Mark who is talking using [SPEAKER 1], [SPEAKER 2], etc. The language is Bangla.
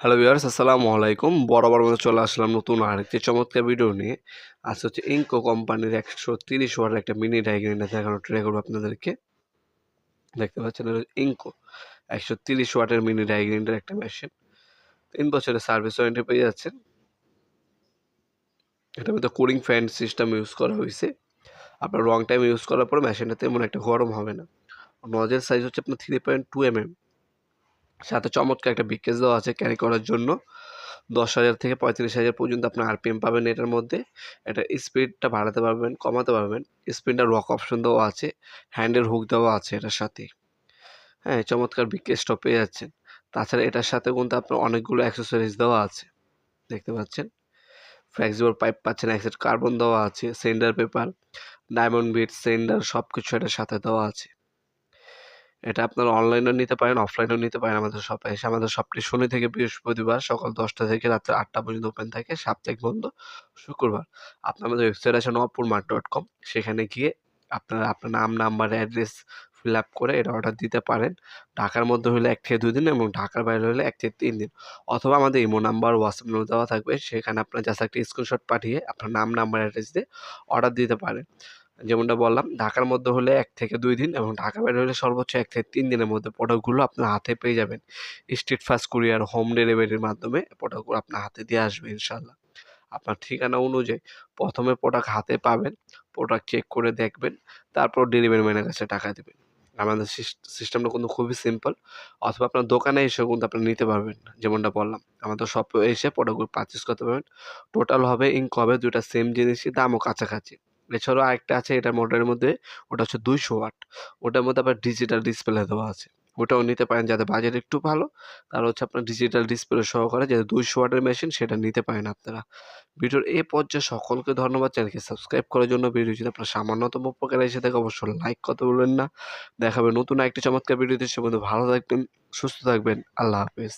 [SPEAKER 1] হ্যালো ভিউয়ার্স আসসালামু আলাইকুম। বরাবর মতো চলে আসলাম নতুন আরেকটি চমৎকার ভিডিও নিয়ে। আজ হচ্ছে ইঙ্কো কোম্পানির একশো তিরিশ ওয়াটের একটা মিনি ডাইগ্রিনার দেখানো ট্রাই করব আপনাদেরকে। দেখতে পাচ্ছেন ইনকো একশো তিরিশ ওয়াটের মিনি ডাইগ্রিনার একটা মেশিন তিন বছরের সার্ভিস ওয়ারেন্টি পেয়ে যাচ্ছেন। এটার মধ্যে কুলিং ফ্যান সিস্টেম ইউজ করা হয়েছে। আপনার লং টাইম ইউজ করার পর মেশিনটা তেমন একটা গরম হবে না। নজের সাইজ হচ্ছে আপনার three point two M M সাথে চমৎকার একটা বিকেজ দেওয়া আছে ক্যারি করার জন্য। দশ হাজার থেকে পঁয়ত্রিশ হাজার পর্যন্ত আপনার আরপিএম পাবেন এটার মধ্যে। এটা স্পিডটা বাড়াতে পারবেন, কমাতে পারবেন। স্পিনটা রক অপশন দেওয়া আছে হ্যান্ডের হুক দেওয়া আছে এটার সাথে। হ্যাঁ চমৎকার বিকেজটা পেয়ে যাচ্ছেন। তাছাড়া এটার সাথে কিন্তু আপনার অনেকগুলো অ্যাক্সেসরিজ দেওয়া আছে, দেখতে পাচ্ছেন? ফ্লেক্সিবল পাইপ পাচ্ছেন, এক সেট কার্বন দেওয়া আছে sander paper diamond bit sander সব কিছু এটার সাথে দেওয়া আছে। এটা আপনারা অনলাইনেও নিতে পারেন অফলাইনেও নিতে পারেন আমাদের শপে এসে আমাদের শপটি শনি থেকে বৃহস্পতিবার সকাল দশটা থেকে রাত্রে আটটা পর্যন্ত ওপেন থাকে, সাপ্তাহিক বন্ধ, শুক্রবার। আপনার আমাদের ওয়েবসাইট আছে নবপুর মার্ট ডট কম সেখানে গিয়ে আপনারা আপনার নাম নাম্বার অ্যাড্রেস ফিল আপ করে এটা অর্ডার দিতে পারেন। ঢাকার মধ্যে হলে এক থেকে দুই দিন এবং ঢাকার বাইরে হলে এক থেকে তিন দিন অথবা আমাদের ইমো নাম্বার হোয়াটসঅ্যাপ নম্বর দেওয়া থাকবে, সেখানে আপনার জাস্ট একটা স্ক্রিনশট পাঠিয়ে আপনার নাম নাম্বার অ্যাড্রেস দিয়ে অর্ডার দিতে পারেন। যেমনটা বললাম, ঢাকার মধ্যে হলে এক থেকে দুই দিন এবং ঢাকা বাইরে হলে সর্বোচ্চ এক থেকে তিন দিনের মধ্যে প্রোডাক্টগুলো আপনার হাতে পেয়ে যাবেন। স্ট্রিট ফাস্ট কুরিয়ার হোম ডেলিভারির মাধ্যমে প্রোডাক্টগুলো আপনার হাতে দিয়ে আসবে ইনশাল্লাহ আপনার ঠিকানা অনুযায়ী প্রথমে প্রোডাক্ট হাতে পাবেন প্রোডাক্ট চেক করে দেখবেন, তারপর ডেলিভারি ম্যানের কাছে টাকা দেবেন। আমাদের সিস্টেমটা কিন্তু খুবই সিম্পল অথবা আপনার দোকানে এসে কিন্তু আপনি নিতে পারবেন, যেমনটা বললাম। আমাদের শপে এসে প্রোডাক্টগুলো পারচেস করতে পারবেন। টোটাল হবে ইঙ্ক হবে দুটা সেম জিনিসই, দামও কাছাকাছি। এছাড়াও আরেকটা আছে এটা মোটরের মধ্যে, ওটা হচ্ছে দুইশো ওয়াট ওটার মধ্যে আবার ডিজিটাল ডিসপ্লে দেওয়া আছে। ওটাও নিতে পারেন যাতে বাজেট একটু ভালো, তার হচ্ছে আপনার ডিজিটাল ডিসপ্লে সহকারে যাতে দুইশো ওয়াটের মেশিন সেটা নিতে পারেন আপনারা। ভিডিওর এ পর্যায়ে সকলকে ধন্যবাদ। চ্যানেলকে সাবস্ক্রাইব করার জন্য ভিডিও যদি আপনার সামান্যতম উপকার এসে থাকে, অবশ্যই লাইক করতে বলবেন না। দেখাবে নতুন একটি চমৎকার ভিডিওতে সে মধ্যে ভালো থাকবেন, সুস্থ থাকবেন। আল্লাহ হাফেজ।